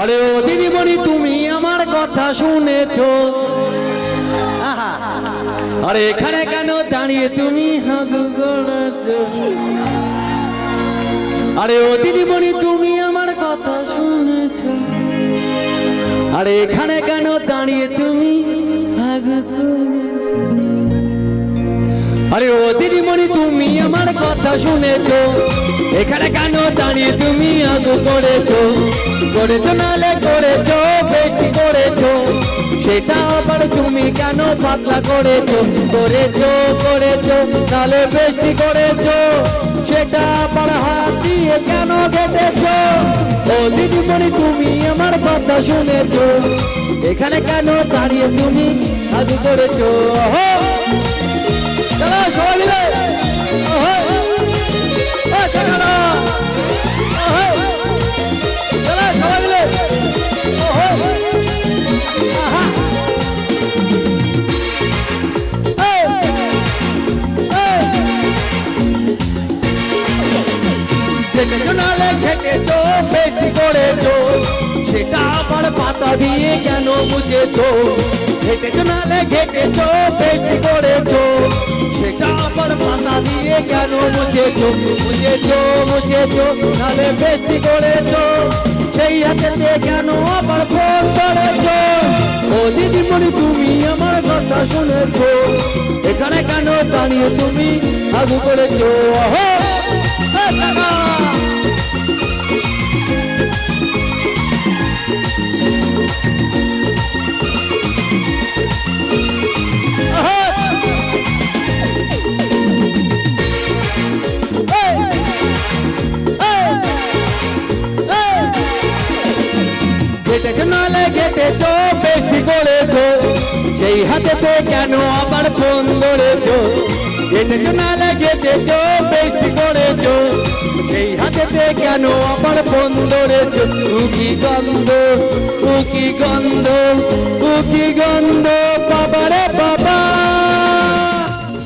আরে ও দিদিমণি, তুমি আমার কথা শুনেছ। আরে এখানে কেন দাঁড়িয়ে তুমি আরে ও দিদিমণি, তুমি আমার কথা শুনেছ। আরে এখানে কেন দাঁড়িয়ে তুমি আরে ও দিদিমণি, তুমি আমার কথা শুনেছ। এখানে কেন দাঁড়িয়ে তুমি আগু করেছ করেছ, নালে করেছ, বেশি করেছ। সেটা আবার তুমি কেন পাতলা করেছ? করেছ করেছ, নালে বেশি করেছ। সেটা আবার হাত দিয়ে কেন কেটেছো? ও দিদিমণি, তুমি আমার কথা শুনেছো। এখানে কেন দাঁড়িয়ে তুমি আগু করেছ? ঘেটেছো নালে ঘেটেছো বেশি করেছ সেটা আবার পাতা দিয়ে কেন মুছেছো ঘেটেছো নালে ঘেটেছো বেশি করেছ সেটা আবার পাতা দিয়ে কেন মুছেছো মুছেছো মুছেছো নালে বেশি করেছ সেই হাতে কেন আবার ফোন করেছ ও দিদিমণি তুমি আমার কথা শুনেছো এখানে কেন দাঁড়িয়ে তুমি আগু করেছ ওহো! সেই হাতেতে কেন আবার ফোন ধরেছো? ঘেটেছো নালে ঘেটেছো বেশি করেছ। সেই হাতেতে কেন আবার ফোন ধরেছো? কুকি গন্ধ কুকি গন্ধ কুকি গন্ধ।